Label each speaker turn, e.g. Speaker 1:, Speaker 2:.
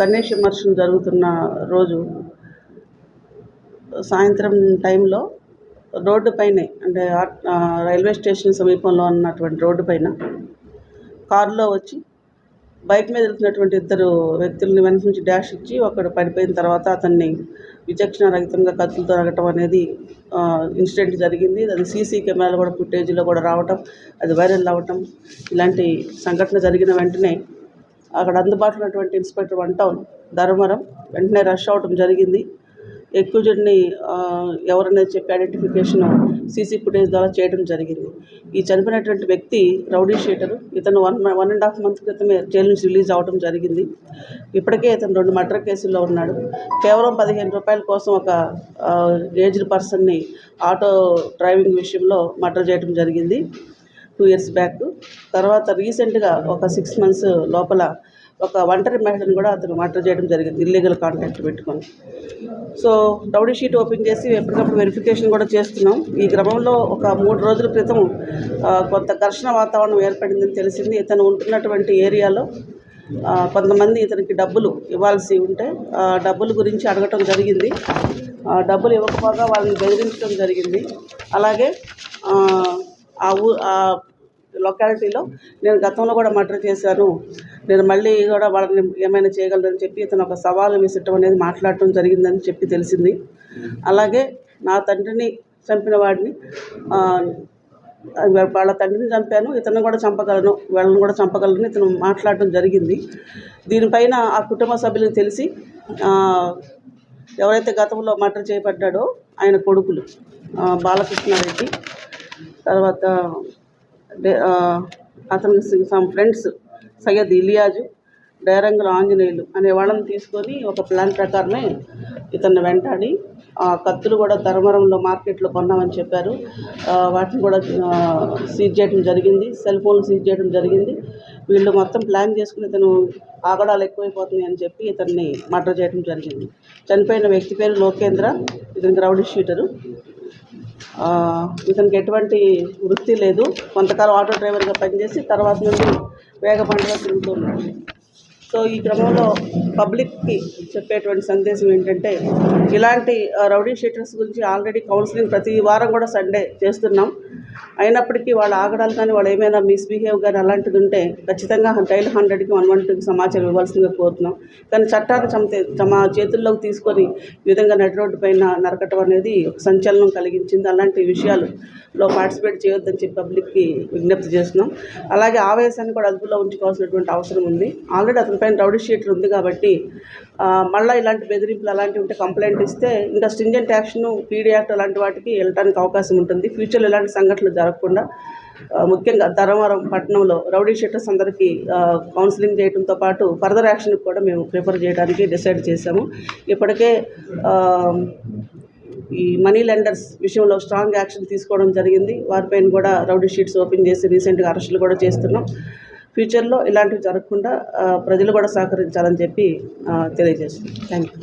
Speaker 1: Ganesh immersion జరుగుతున్న రోజు సాయంత్రం టైంలో రోడ్డు పైనే అంటే రైల్వే స్టేషన్ సమీపంలో ఉన్నటువంటి రోడ్డు పైన కారులో వచ్చి బైక్ మీద వెళ్తున్నటువంటి ఇద్దరు వ్యక్తులని వెనక నుంచి డాష్ ఇచ్చి ఒకడు పడిపోయిన తర్వాత అతన్ని విచక్షణ రహితంగా కత్తులతో నరకటం అనేది ఇన్సిడెంట్ జరిగింది. అది సీసీ కెమెరాలో కూడా ఫుటేజీలో కూడా రావటం అది వైరల్ అవ్వటం ఇలాంటి సంఘటన జరిగిన వెంటనే అక్కడ అందుబాటులో ఉన్నటువంటి ఇన్స్పెక్టర్ వన్ టౌన్ ధర్మవరం వెంటనే రష్ అవడం జరిగింది. ఎక్యూజ్డ్ని ఎవరనేది చెప్పి ఐడెంటిఫికేషన్ సీసీ ఫుటేజ్ ద్వారా చేయడం జరిగింది. ఈ చనిపోయినటువంటి వ్యక్తి రౌడీ షీటరు ఇతను one one and half month క్రితమే జైలు నుంచి రిలీజ్ అవడం జరిగింది. ఇప్పటికే ఇతను రెండు మర్డర్ కేసుల్లో ఉన్నాడు. కేవలం పదిహేను రూపాయల కోసం ఒక ఏజ్డ్ పర్సన్ని ఆటో డ్రైవింగ్ విషయంలో మర్డర్ చేయడం జరిగింది. Two years back. తర్వాత రీసెంట్గా ఒక సిక్స్ మంత్స్ లోపల ఒక ఒంటరి మహిళను కూడా అతను మర్డర్ చేయడం జరిగింది ఇల్లీగల్ కాంటాక్ట్ పెట్టుకొని. సో డౌడీ షీట్ ఓపెన్ చేసి ఎప్పటికప్పుడు వెరిఫికేషన్ కూడా చేస్తున్నాం. ఈ క్రమంలో ఒక మూడు రోజుల క్రితం కొంత ఘర్షణ వాతావరణం ఏర్పడిందని తెలిసింది. ఇతను ఉంటున్నటువంటి ఏరియాలో కొంతమంది ఇతనికి డబ్బులు ఇవ్వాల్సి ఉంటే ఆ డబ్బుల గురించి అడగటం జరిగింది. డబ్బులు ఇవ్వకపోగా వాళ్ళని బెదిరించడం జరిగింది. అలాగే ఆ, ఆ ఊ ఆ లొకాలిటీలో నేను గతంలో కూడా మర్డర్ చేశాను. నేను మళ్ళీ కూడా వాళ్ళని ఏమైనా చేయగలరని చెప్పి ఇతను ఒక సవాలు విసరటం అనేది మాట్లాడటం జరిగిందని చెప్పి తెలిసింది. అలాగే నా తండ్రిని చంపిన వాడిని వాళ్ళ తండ్రిని చంపాను. ఇతను కూడా చంపగలను వాళ్ళని కూడా చంపగలను ఇతను మాట్లాడటం జరిగింది. దీనిపైన ఆ కుటుంబ సభ్యులకు తెలిసి ఎవరైతే గతంలో మర్డర్ చేయబడ్డాడో ఆయన కొడుకులు బాలకృష్ణారెడ్డి తర్వాత డే- సమ్ ఫ్రెండ్స్ సయ్యద్ ఇలియాజు డైరంగుల ఆంజనేయులు అనే వాళ్ళని తీసుకొని ఒక ప్లాన్ ప్రకారమే ఇతన్ని వెంటాడి ఆ కత్తులు కూడా ధర్మవరంలో మార్కెట్లో కొన్నామని చెప్పారు. వాటిని కూడా సీజ్ చేయడం జరిగింది సెల్ ఫోన్లు సీజ్ చేయడం జరిగింది. వీళ్ళు మొత్తం ప్లాన్ చేసుకుని ఇతను ఆగడాలు ఎక్కువైపోతున్నాయి అని చెప్పి ఇతన్ని మర్డర్ చేయడం జరిగింది. చనిపోయిన వ్యక్తి పేరు లోకేంద్ర ఇతను గ్రౌండ్ షీటరు. ఇతనికి ఎటువంటి వృత్తి లేదు. కొంతకాలం ఆటో డ్రైవర్గా పనిచేసి తర్వాత నుండి వేగపండుగా తిరుగుతున్నాడు సో ఈ క్రమంలో పబ్లిక్కి చెప్పేటువంటి సందేశం ఏంటంటే ఇలాంటి రౌడీ షీటర్స్ గురించి ఆల్రెడీ కౌన్సిలింగ్ ప్రతి వారం కూడా సండే చేస్తున్నాం. అయినప్పటికీ వాళ్ళ ఆగడాలు కానీ వాళ్ళు ఏమైనా మిస్బిహేవ్ కానీ అలాంటిది ఉంటే ఖచ్చితంగా డైల్ హండ్రెడ్కి వన్ వన్ టూకి సమాచారం ఇవ్వాల్సిందిగా కోరుతున్నాం. కానీ చట్టాన్ని చమతే తమ చేతుల్లోకి తీసుకొని ఈ విధంగా నడి రోడ్డు పైన నరకటం అనేది ఒక సంచలనం కలిగించింది. అలాంటి విషయాలలో పార్టిసిపేట్ చేయొద్దని చెప్పి పబ్లిక్కి విజ్ఞప్తి చేస్తున్నాం. అలాగే ఆవేశాన్ని కూడా అదుపులో ఉంచుకోవాల్సినటువంటి అవసరం ఉంది. ఆల్రెడీ అతని పైన రౌడీ షీటర్ ఉంది కాబట్టి మళ్ళీ ఇలాంటి బెదిరింపులు అలాంటివి ఉంటే కంప్లైంట్ ఇస్తే ఇంకా స్ట్రింజెంట్ యాక్షన్ పీడీ యాక్ట్ అలాంటి వాటికి వెళ్ళడానికి అవకాశం ఉంటుంది. ఫ్యూచర్లో ఇలాంటి సంఘటనలు జరగకుండా ముఖ్యంగా ధర్మవరం పట్టణంలో రౌడీ షీటర్స్ అందరికీ కౌన్సిలింగ్ చేయడంతో పాటు ఫర్దర్ యాక్షన్కి కూడా మేము ప్రిఫర్ చేయడానికి డిసైడ్ చేశాము. ఇప్పటికే ఈ మనీ లెండర్స్ విషయంలో స్ట్రాంగ్ యాక్షన్ తీసుకోవడం జరిగింది. వారిపైన కూడా రౌడీ షీట్స్ ఓపెన్ చేసి రీసెంట్గా అరెస్టులు కూడా చేస్తున్నాం. ఫ్యూచర్లో ఇలాంటివి జరగకుండా ప్రజలు కూడా సహకరించాలని చెప్పి తెలియజేస్తున్నాం. Thank you